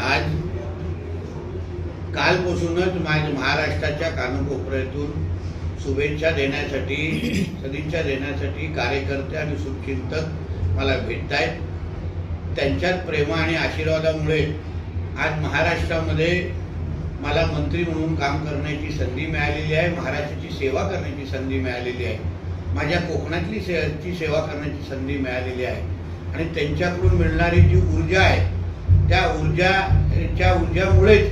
आज कालपासूनच माझ्या महाराष्ट्राच्या कानकोपऱ्यातून शुभेच्छा देण्यासाठी सदिच्छा देण्यासाठी कार्यकर्ते आणि सुचिंतक मला भेटत आहेत त्यांच्याच प्रेम आणि आशीर्वादामुळे आज महाराष्ट्रामध्ये मला मंत्री म्हणून काम करण्याची संधी मिळालेली आहे महाराष्ट्राची सेवा करण्याची संधी मिळालेली आहे. माझ्या कोकणातली से ची सेवा करण्याची संधी मिळालेली आहे. आणि त्यांच्याकडून मिळणारी जी ऊर्जा आहे त्या ऊर्जाच्या ऊर्जामुळेच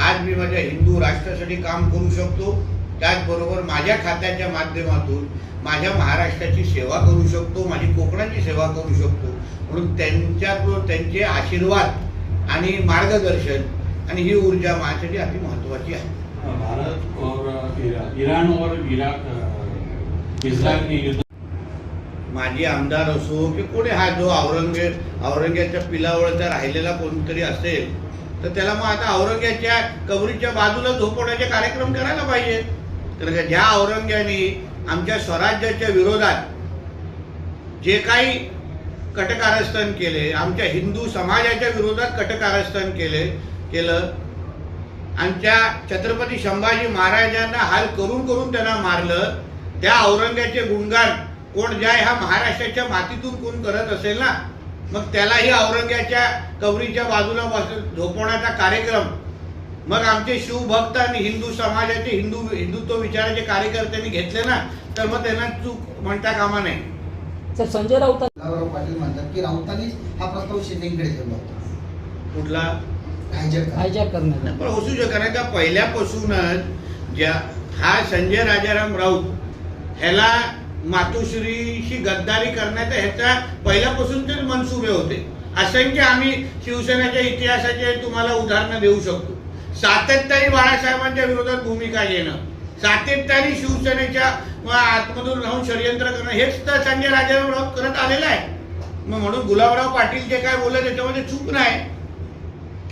आज मी माझ्या हिंदू राष्ट्रासाठी काम करू शकतो. त्याचबरोबर माझ्या खात्याच्या माध्यमातून माझ्या महाराष्ट्राची सेवा करू शकतो माझी कोकणाची सेवा करू शकतो. म्हणून त्यांच्याकडून त्यांचे आशीर्वाद आणि मार्गदर्शन आणि ही ऊर्जा माझ्यासाठी अति महत्त्वाची आहे. भारत और ईरा- और इराक इस्रायल युद्ध माजी आमदार असो की कोणी हा जो औरंगजेब औरंग्याच्या पिलावळचा राहिलेला कोणतरी असेल तर त्याला मग आता औरंग्याच्या कबरीच्या बाजूला झोपवण्याचे कार्यक्रम करायला पाहिजे. कारण का ज्या औरंग्याने आमच्या स्वराज्याच्या विरोधात जे काही कटकारस्थान केले आमच्या हिंदू समाजाच्या विरोधात कटकारस्थान केले केलं आमच्या छत्रपती संभाजी महाराजांना हाल करून करून त्यांना मारलं त्या औरंग्याचे गुणगान कोण ज्या ह्या महाराष्ट्राच्या मातीतून कोण करत असेल ना मग त्यालाही औरंग्याच्या कबरीच्या बाजूला बस झोपवण्याचा कार्यक्रम. मग आमचे शिवभक्त आणि हिंदू समाजाचे हिंदू हिंदुत्व विचाराचे कार्यकर्त्यांनी घेतले ना तर मग त्यांना चूक म्हणता कामा नाही सर संजय राऊत रावराव पाटील म्हणतात की राऊतांनीच हा प्रस्ताव शिंदेकडे ठेवला होता कुठला? हायजॅक करा. हायजॅक करण्यात पण असू शकत नाही. का पहिल्यापासूनच ज्या हा संजय राजाराम राऊत ह्याला मातोश्रीशी गद्दारी करण्याचा ह्याचा पहिल्यापासूनचे मनसुबे होते. असंख्य आम्ही शिवसेनेच्या इतिहासाचे तुम्हाला उदाहरणं देऊ शकतो. सातत्याने बाळासाहेबांच्या विरोधात भूमिका घेणं सातत्याने शिवसेनेच्या आतमधून राहून षडयंत्र करणं हेच तर संजय राजाराव करत आलेलं आहे. मग म्हणून गुलाबराव पाटील जे काय बोलले त्याच्यामध्ये चूक नाही.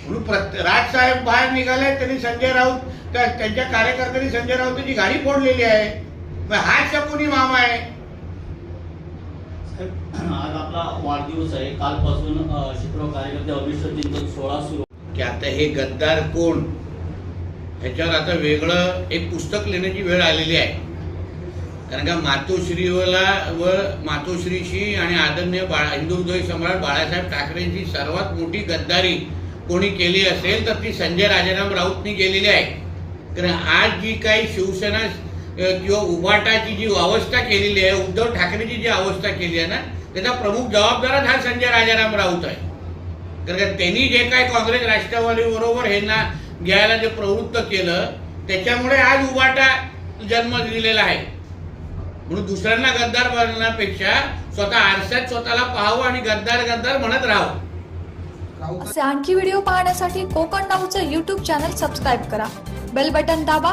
म्हणून राजसाहेब बाहेर निघाले त्यांनी संजय राऊत त्या- त्यांच्या कार्यकर्त्यांनी संजय राऊतांची गाडी फोडलेली आहे. मग हा शकुनी मामा आज आपला वाढदिवस आहे. कालपासून अ, कार्यकर्ते अभिष्ट चिंतन सोहळा सुरू. की आता हे गद्दार कोण? ह्याच्यावर आता वेगळं एक पुस्तक लिहिण्याची वेळ आलेली आहे. कारण का मातोश्रीला व मातोश्रीशी आणि आदरणीय बाळा हिंदुहृदय सम्राट बाळासाहेब ठाकरेंची सर्वात मोठी गद्दारी कोणी केली असेल तर ती संजय राजाराम राऊतनी केलेली आहे. कारण आज जी काही शिवसेना किंवा उभाटाची जी अवस्था केलेली आहे उद्धव ठाकरेची जी अवस्था केली आहे ना त्याचा प्रमुख जबाबदारच हा संजय राजाराम राऊत आहे. कारण का त्यांनी जे काय काँग्रेस राष्ट्रवादी बरोबर घ्यायला जे प्रवृत्त केलं त्याच्यामुळे आज उभाटा जन्म दिलेला आहे. म्हणून दुसऱ्यांना गद्दार बनण्यापेक्षा स्वतः आरशात स्वतःला पाहावं आणि गद्दार गद्दार म्हणत राहावं. असे आणखी व्हिडिओ पाहण्यासाठी कोकण नाऊचं यूट्यूब चॅनल सबस्क्राईब करा. बेल बटन दाबा.